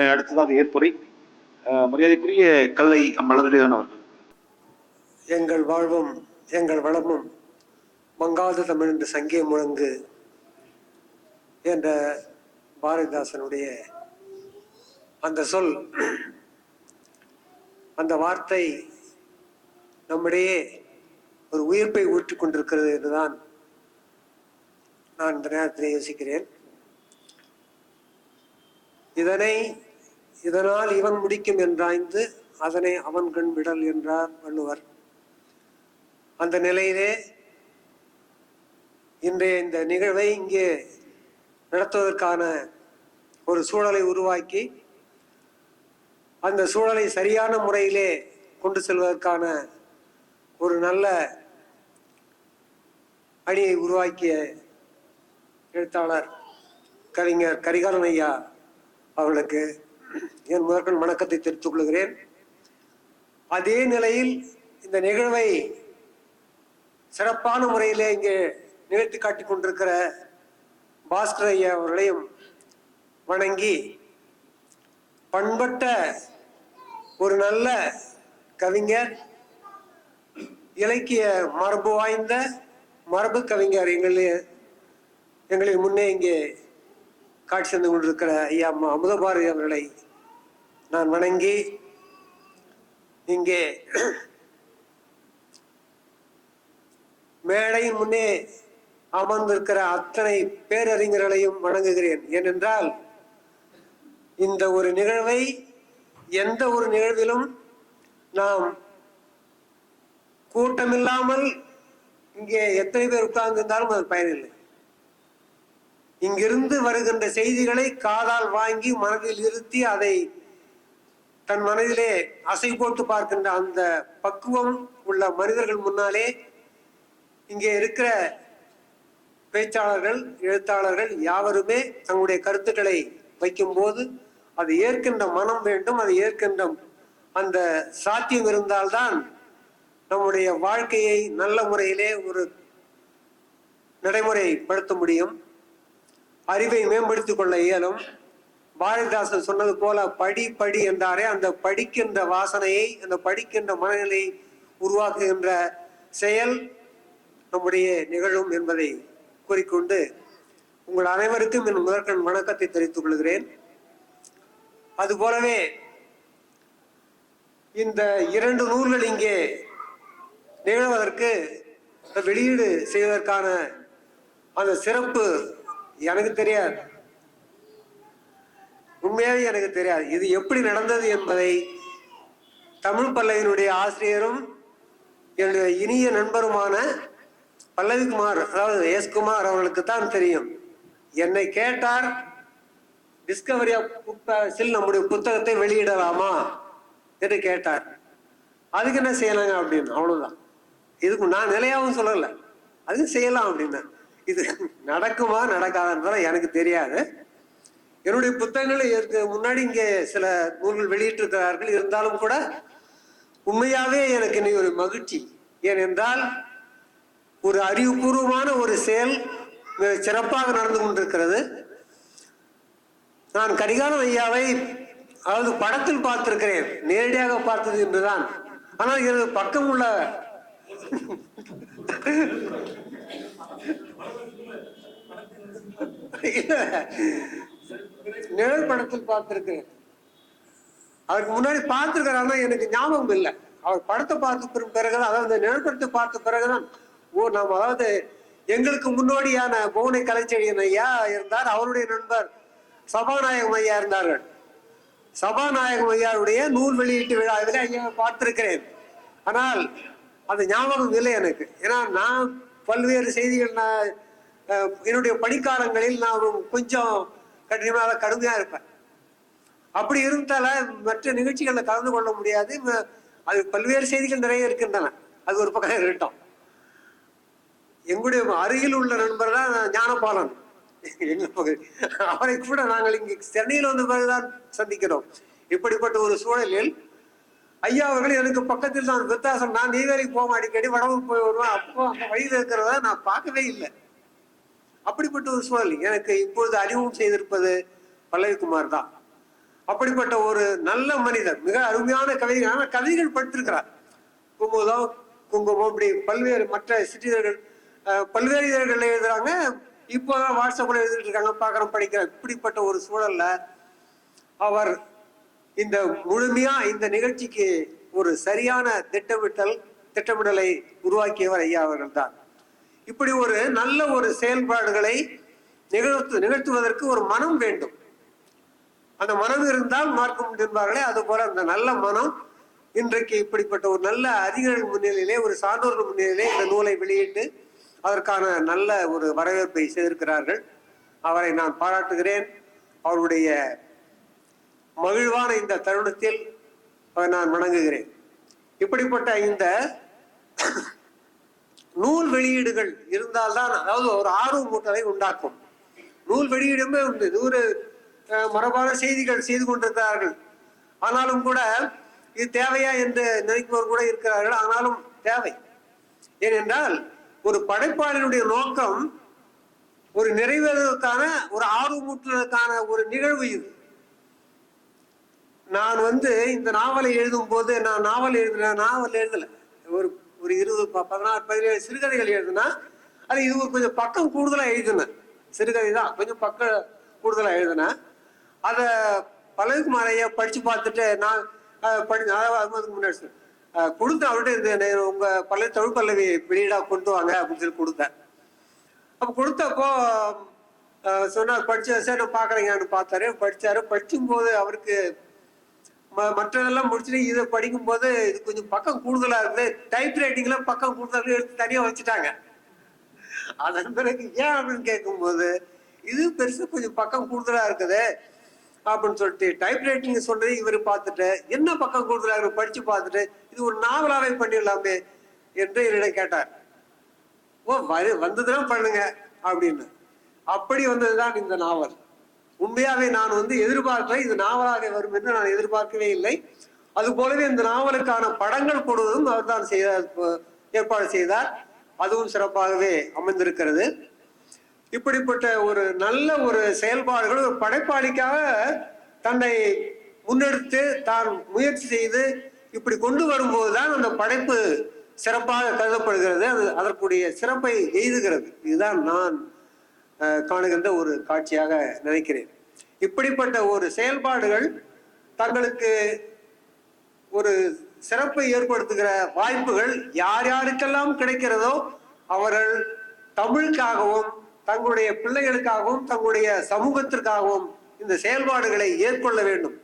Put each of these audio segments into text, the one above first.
அடுத்ததாக ஏற்புரை. மரியாதைக்குரிய கல்லை மலர்களிதான் அவர்கள். எங்கள் வாழ்வும் எங்கள் வளமும் மங்காத தமிழ் என்று சங்கிய முழங்கு என்ற பாரதிதாசனுடைய அந்த சொல் அந்த வார்த்தை நம்மிடையே ஒரு உயிர்ப்பை ஊற்றிக் கொண்டிருக்கிறது என்றுதான் நான் இந்த நேரத்தில் யோசிக்கிறேன். இதனை இதனால் இவன் முடிக்கும் என்றாய்ந்து அதனை அவன் கண் விடல் என்றார் வள்ளுவர். அந்த நிலையிலே இன்றைய இந்த நிகழ்வை இங்கே நடத்துவதற்கான ஒரு சூழலை உருவாக்கி அந்த சூழலை சரியான முறையிலே கொண்டு செல்வதற்கான ஒரு நல்ல அணியை உருவாக்கிய எழுத்தாளர் கவிஞர் கரிகாலன் ஐயா அவர்களுக்கு என் முதற்கண் வணக்கத்தை தெரிவித்துக் கொள்கிறேன். அதே நிலையில் இந்த நிகழ்வை சிறப்பான முறையிலே இங்கே நிகழ்த்தி காட்டி கொண்டிருக்கிற பாஸ்கர் ஐயா அவர்களையும் வணங்கி பண்பட்ட ஒரு நல்ல கவிஞர் இலக்கிய மரபு வாய்ந்த மரபு கவிஞர் எங்களில் எங்களுக்கு முன்னே இங்கே காட்சி தந்து கொண்டிருக்கிற ஐயா அமுதபாரதி அவர்களை நான் வணங்கி இங்கே மேடையின் முன்னே அமர்ந்திருக்கிற அத்தனை பேரறிஞர்களையும் வணங்குகிறேன். ஏனென்றால் இந்த ஒரு நிகழ்வை எந்த ஒரு நிகழ்விலும் நாம் கூட்டமில்லாமல் இங்கே எத்தனை பேர் உட்கார்ந்திருந்தாலும் அது பயனில்லை. இங்கிருந்து வருகின்ற செய்திகளை காதால் வாங்கி மனதில் இருத்தி அதை தன் மனதிலே அசை போட்டு பார்க்கின்ற அந்த பக்குவம் உள்ள மனிதர்கள் முன்னாலே இங்கே இருக்கிற பேச்சாளர்கள் எழுத்தாளர்கள் யாவருமே தங்களுடைய கருத்துக்களை வைக்கும்போது அதை ஏற்கின்ற மனம் வேண்டும் அதை ஏற்கின்ற அந்த சாத்தியம் இருந்தால்தான் நம்முடைய வாழ்க்கையை நல்ல முறையிலே ஒரு நடைமுறைப்படுத்த முடியும். அறிவை மேம்படுத்திக் கொள்ள இயலும். பாரதிதாசன் சொன்னது போல படி படி என்றாரே அந்த படிக்கின்ற வாசனையை அந்த படிக்கின்ற மனநிலை உருவாக்குகின்ற செயல் நம்முடைய நிகழும் என்பதை கூறிக்கொண்டு உங்கள் அனைவருக்கும் என் முதற்கண் வணக்கத்தை தெரிவித்துக் கொள்கிறேன். அதுபோலவே இந்த இரண்டு நூல்கள் இங்கே நிகழ்வதற்கு வெளியீடு செய்வதற்கான அந்த சிறப்பு எனக்கு தெரியாது. உண்மையாவே எனக்கு தெரியாது. இது எப்படி நடந்தது என்பதை தமிழ் பல்லவியினுடைய ஆசிரியரும் என்னுடைய இனிய நண்பருமான பல்லவிக்குமார் அதாவது எஸ் குமார் அவர்களுக்கு தான் தெரியும். என்னை கேட்டார் டிஸ்கவரி ஆஃப் புக்ஸில் நம்முடைய புத்தகத்தை வெளியிடலாமா? என்று கேட்டார். அதுக்கு என்ன செய்யலாங்க? அப்படின்னு. அவ்வளவுதான். இதுக்கு நான் நிலையாவும் சொல்லலை. அதுக்கு செய்யலாம் அப்படின்னா இது நடக்குமா நடக்காதுன்றதான் எனக்கு தெரியாது. என்னுடைய புத்தகங்கள் இதற்கு முன்னாடி இங்கே சில நூல்கள் வெளியிட்டிருக்கிறார்கள். இருந்தாலும் கூட உண்மையாகவே எனக்கு நீ ஒரு மகிழ்ச்சி. ஏனென்றால் ஒரு அறிவுபூர்வமான ஒரு செயல் மிக சிறப்பாக நடந்து கொண்டிருக்கிறது. நான் கரிகாலன் ஐயாவை அதாவது படத்தில் பார்த்திருக்கிறேன். நேரடியாக பார்த்தது என்றுதான் ஆனால் எனது பக்கம் உள்ள நிழல் படத்தில் பார்த்திருக்கிறேன். அவருக்கு முன்னாடி பார்த்திருக்கிறேன் ஆனா எனக்கு ஞாபகம் இல்லை. அவர் படத்தை பார்த்த பிறகுதான் அதாவது நிழல் படத்தை பார்த்த பிறகுதான் ஓ நாம் அதாவது எங்களுக்கு முன்னோடியான புவனை கலைச்செழியன் ஐயா இருந்தார் அவருடைய நண்பர் சபாநாயகம் ஐயா இருந்தார்கள். சபாநாயகம் ஐயாருடைய நூல் வெளியீட்டு விழாவில் ஐயா பார்த்திருக்கிறேன். ஆனால் அது ஞாபகம் இல்லை எனக்கு. ஏன்னா நான் பல்வேறு செய்திகள் நான் என்னுடைய பணிக்காலங்களில் நான் கொஞ்சம் கடினமாக கடுமையாக இருப்பேன். அப்படி இருந்தால மற்ற நிகழ்ச்சிகளில் கலந்து கொள்ள முடியாது. அது பல்வேறு செய்திகள் நிறைய இருக்கின்றன. அது ஒரு பக்கம் இருக்கட்டும். எங்களுடைய அருகில் உள்ள நண்பர் தான் ஞானபாலன். எங்க பகுதி அவரை கூட நாங்கள் இங்கு சென்னையில் வந்த பிறகுதான் சந்திக்கிறோம். இப்படிப்பட்ட ஒரு சூழலில் ஐயா அவர்கள் எனக்கு பக்கத்தில் தான் வித்தாசம் நான் நெய்வேலிக்கு போவோம் அடிக்கடி வடவூர் போய் வருவேன் அப்போ அந்த வழியில் இருக்கிறத நான் பார்க்கவே இல்லை. அப்படிப்பட்ட ஒரு சூழல். எனக்கு இப்பொழுது அறிமுகம் செய்திருப்பது பல்லவிக்குமார் தான். அப்படிப்பட்ட ஒரு நல்ல மனிதர் மிக அருமையான கவிதைகள் ஆனால் கவிதைகள் படித்திருக்கிறார். குங்குமம் குங்குமம் இப்படி பல்வேறு மற்ற சிற்றிதழ்கள் பல்வேறு இதழ்கள் எழுதுறாங்க. இப்போ வாட்ஸ்அப்பில் எழுதிட்டு இருக்காங்க பார்க்குறோம் படிக்கிறோம். இப்படிப்பட்ட ஒரு சூழல்ல அவர் இந்த முழுமையா இந்த நிகழ்ச்சிக்கு ஒரு சரியான திட்டமிட்டல் திட்டமிடலை உருவாக்கியவர் ஐயா அவர்கள் தான் இப்படி ஒரு நல்ல ஒரு செயல்பாடுகளை நிகழ்த்து நிகழ்த்துவதற்கு ஒரு மனம் வேண்டும். அந்த மனம் இருந்தால் மார்க்கம் என்பார்களே அது போல அந்த நல்ல மனம் இன்றைக்கு இப்படிப்பட்ட ஒரு நல்ல அறிஞர்கள் முன்னிலையிலே ஒரு சான்றோர்கள் முன்னிலையிலே இந்த நூலை வெளியிட்டு அதற்கான நல்ல ஒரு வரவேற்பை செய்திருக்கிறார்கள். அவரை நான் பாராட்டுகிறேன். அவருடைய மகிழ்வான இந்த தருணத்தில் நான் வணங்குகிறேன். இப்படிப்பட்ட இந்த நூல் வெளியீடுகள் இருந்தால்தான் அதாவது ஒரு ஆர்வமூட்டலை உண்டாக்கும். நூல் வெளியீடுமே உண்டு. நூறு மரபான செய்திகள் செய்து கொண்டிருக்கிறார்கள். ஆனாலும் கூட இது தேவையா என்று நினைப்பவர் கூட இருக்கிறார்கள். ஆனாலும் தேவை. ஏனென்றால் ஒரு படைப்பாளனுடைய நோக்கம் ஒரு நிறைவேறுவதற்கான ஒரு ஆர்வமூட்டுவதற்கான ஒரு நிகழ்வு இது. நான் வந்து இந்த நாவலை எழுதும் போது நான் நாவல் எழுதின நாவல் எழுதல. ஒரு ஒரு இருபது ப- பதினாறு பதினேழு சிறுகதைகள் எழுதுனா அது இது கொஞ்சம் பக்கம் கூடுதலாக எழுதினேன். சிறுகதை தான் கொஞ்சம் பக்கம் கூடுதலாக எழுதினேன். அதை பழகுமார் ஐயா படித்து பார்த்துட்டு நான் படி அதாவது அதுக்கு முன்னாடி சொன்னேன். கொடுத்தேன் அவர்கிட்ட இந்த உங்கள் உங்க பழைய தமிழ் பல்லவி வெளியீடா கொண்டு வாங்க அப்படின்னு சொல்லி கொடுத்தேன். அப்ப கொடுத்தப்போ சொன்னார் படிச்ச சரி நான் பார்த்தாரு. படிச்சாரு. படிக்கும்போது அவருக்கு மற்றதெல்லாம் முடிச்சுட்டு இதை படிக்கும்போது இது கொஞ்சம் பக்கம் கூடுதலா இருக்குது டைப் ரைட்டிங்லாம் பக்கம் கூடுதலாக எடுத்து தனியா வச்சுட்டாங்க. அதன் பிறகு ஏன் அப்படின்னு கேட்கும்போது இது பெருசு கொஞ்சம் பக்கம் கூடுதலா இருக்குது அப்படின்னு சொல்லிட்டு டைப் ரைட்டிங் சொன்னது இவர் பார்த்துட்டு என்ன பக்கம் கூடுதலா இருக்கு படிச்சு பார்த்துட்டு இது ஒரு நாவலாவே பண்ணிடலாமே என்று என்னிடம் கேட்டார். ஓ வரு வந்ததுதான் பண்ணுங்க அப்படின்னு. அப்படி வந்ததுதான் இந்த நாவல். உண்மையாவே நான் வந்து எதிர்பார்க்கல இது நாவலாக வரும் என்று நான் எதிர்பார்க்கவே இல்லை. அது போலவே இந்த நாவலுக்கான படங்கள் போடுவதும் அவர் தான் செய்தார் ஏற்பாடு செய்தார். அதுவும் சிறப்பாகவே அமைந்திருக்கிறது. இப்படிப்பட்ட ஒரு நல்ல ஒரு செயல்பாடுகள் ஒரு படைப்பாளிக்காக தன்னை முன்னெடுத்து தான் முயற்சி செய்து இப்படி கொண்டு வரும்போதுதான் அந்த படைப்பு சிறப்பாக கருதப்படுகிறது. அது அதற்குரிய சிறப்பை எய்துகிறது. இதுதான் நான் காணுகின்ற ஒரு காட்சியாக நினைக்கிறேன். இப்படிப்பட்ட ஒரு செயல்பாடுகள் தங்களுக்கு ஒரு சிறப்பை ஏற்படுத்துகிற வாய்ப்புகள் யார் யாருக்கெல்லாம் கிடைக்கிறதோ அவர்கள் தமிழுக்காகவும் தங்களுடைய பிள்ளைகளுக்காகவும் தங்களுடைய சமூகத்திற்காகவும் இந்த செயல்பாடுகளை ஏற்கொள்ள வேண்டும்.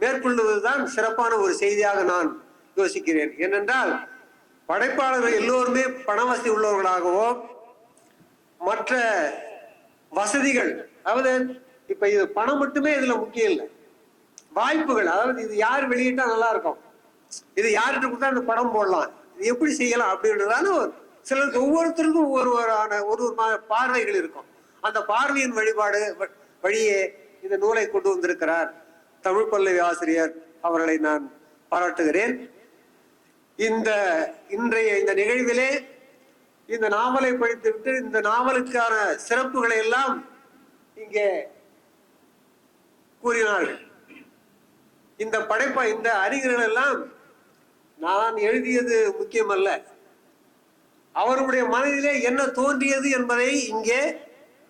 மேற்கொள்வதுதான் சிறப்பான ஒரு செய்தியாக நான் யோசிக்கிறேன். ஏனென்றால் படைப்பாளர்கள் எல்லோருமே பண வசதி உள்ளவர்களாகவோ மற்ற வசதிகள் அதாவது இப்ப இது பணம் மட்டுமே இதுல முக்கியம் இல்லை. வாய்ப்புகள் அதாவது இது யார் வெளியிட்டா நல்லா இருக்கும். இது யார்கிட்ட கொடுத்தா இந்த படம் போடலாம். இது எப்படி செய்யலாம் அப்படின்றதான ஒரு சிலருக்கு ஒவ்வொருத்தருக்கும் ஒவ்வொருவரான ஒரு ஒரு பார்வைகள் இருக்கும். அந்த பார்வையின் வழிபாடு வ- வழியே இந்த நூலை கொண்டு வந்திருக்கிறார் தமிழ் பல்லவி ஆசிரியர் அவர்களை நான் பாராட்டுகிறேன். இந்த இன்றைய இந்த நிகழ்விலே இந்த நாவலை படித்துவிட்டு இந்த நாவலுக்கான சிறப்புகளை எல்லாம் இங்கே கூறினார்கள். இந்த படைப்பை இந்த அறிஞர்கள் எல்லாம் நான் எழுதியது முக்கியமல்ல. அவருடைய மனதிலே என்ன தோன்றியது என்பதை இங்கே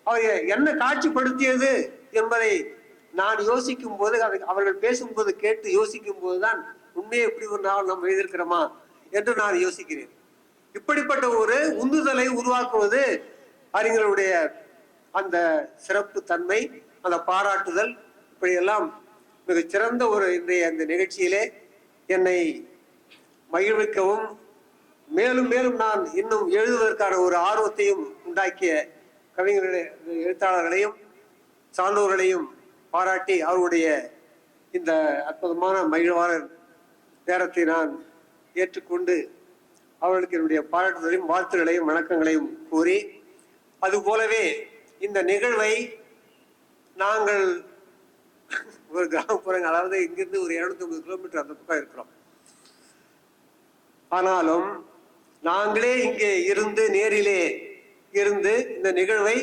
அவர் என்ன காட்சிப்படுத்தியது என்பதை நான் யோசிக்கும் போது அவர்கள் பேசும்போது கேட்டு யோசிக்கும் போதுதான் உண்மையை இப்படி ஒரு நாள் நாம் எழுதியிருக்கிறோமா என்று நான் யோசிக்கிறேன். இப்படிப்பட்ட ஒரு உந்துதலை உருவாக்குவது அறிஞர்களுடைய அந்த சிறப்பு தன்மை அந்த பாராட்டுதல். இப்படியெல்லாம் மிகச்சிறந்த ஒரு இன்றைய அந்த நிகழ்ச்சியிலே என்னை மகிழ்விக்கவும் மேலும் மேலும் நான் இன்னும் எழுதுவதற்கான ஒரு ஆர்வத்தையும் உண்டாக்கிய கவிஞர்களுடைய எழுத்தாளர்களையும் சான்றோர்களையும் பாராட்டி அவருடைய இந்த அற்புதமான மகிழ்வான நேரத்தை நான் ஏற்றுக்கொண்டு அவர்களுக்கு என்னுடைய பாராட்டுதலையும் வாழ்த்துக்களையும் வணக்கங்களையும் கூறி அதுபோலவே இந்த நிகழ்வை நாங்கள் ஒரு கிராமப்புறங்கள் அதாவது இங்கிருந்து ஒரு இருநூத்தி ஐம்பது கிலோமீட்டர் அந்த பக்கம் இருக்கிறோம். ஆனாலும் நாங்களே இங்கே இருந்து நேரிலே இருந்து இந்த நிகழ்வை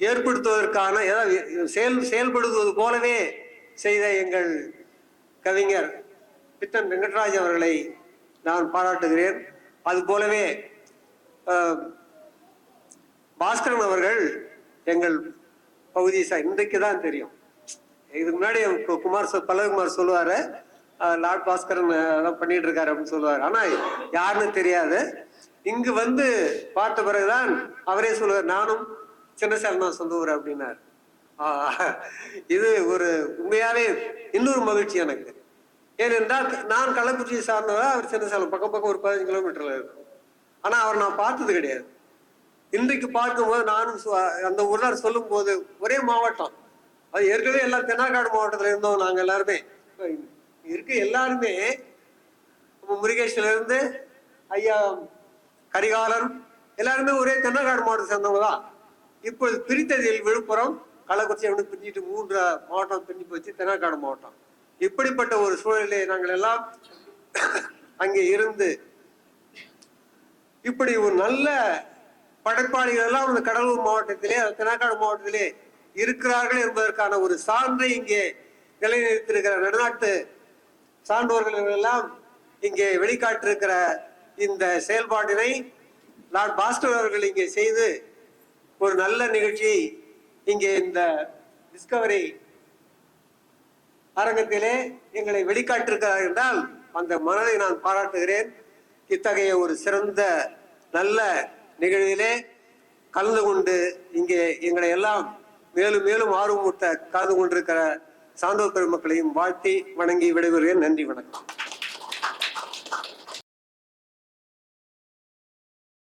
ஏற்படுத்துவதற்கான ஏதாவது செயல் செயல்படுவது போலவே செய்த எங்கள் கவிஞர் பித்தன் வெங்கட்ராஜ் அவர்களை நான் பாராட்டுகிறேன். அது போலவே பாஸ்கரன் அவர்கள் எங்கள் பகுதி சார் இன்றைக்கு தான் தெரியும். இதுக்கு முன்னாடி குமார் பல்லவகுமார் சொல்லுவார் லார்ட் பாஸ்கரன் அதான் பண்ணிட்டு இருக்காரு அப்படின்னு சொல்லுவார். ஆனால் யாருன்னு தெரியாது. இங்கு வந்து பார்த்த பிறகுதான் அவரே சொல்லுவார் நானும் சின்ன சேலம் தான் சொந்த ஊர் அப்படின்னார். இது ஒரு உண்மையாவே இன்னொரு மகிழ்ச்சி எனக்கு. ஏனென்றால் நான் கள்ளக்குறிச்சியை சார்ந்ததா அவர் சின்ன சேலம் பக்கம் பக்கம் ஒரு பதினஞ்சு கிலோமீட்டர்ல இருக்கும். ஆனா அவர் நான் பார்த்தது கிடையாது. இன்றைக்கு பார்க்கும்போது நானும் அந்த ஊர்தான் சொல்லும் போது ஒரே மாவட்டம். அது ஏற்கனவே எல்லாம் தென்னாக்காடு மாவட்டத்துல இருந்தோம் நாங்க எல்லாருமே. இருக்க எல்லாருமே நம்ம முருகேஷ்ல இருந்து ஐயா கரிகாலன் எல்லாருமே ஒரே தென்னாக்காடு மாவட்டத்தை சேர்ந்தவங்க தான். இப்பொழுது பிரித்ததில் விழுப்புரம் கள்ளக்குறிச்சி அப்படின்னு பிரிஞ்சிட்டு மூன்று மாவட்டம் பிரிஞ்சு போச்சு தென்னாக்காடு மாவட்டம். இப்படிப்பட்ட ஒரு சூழலிலே நாங்கள் எல்லாம் அங்கே இருந்து இப்படி ஒரு நல்ல படைப்பாளிகள் எல்லாம் அந்த கடலூர் மாவட்டத்திலே தென்னாக்காடு மாவட்டத்திலே இருக்கிறார்கள் என்பதற்கான ஒரு சான்றை இங்கே நிலைநிறுத்திருக்கிற நடுநாட்டு சான்றோர்கள் எல்லாம் இங்கே வெளிக்காட்டிருக்கிற இந்த செயல்பாட்டினை லார்ட் பாஸ்டர் அவர்கள் இங்கே செய்து ஒரு நல்ல நிகழ்ச்சியை இங்கே இந்த டிஸ்கவரி அரங்கத்திலே எங்களை வெளிக்காட்டிருக்கிறார் என்றால் அந்த மனதை நான் பாராட்டுகிறேன். இத்தகைய ஒரு சிறந்த நல்ல நிகழ்விலே கலந்து கொண்டு இங்கே எங்களை எல்லாம் மேலும் மேலும் ஆர்வமூட்ட கலந்து கொண்டிருக்கிற சான்றோர் பெருமக்களையும் வாழ்த்தி வணங்கி விடைபெறுகிறேன். நன்றி வணக்கம்.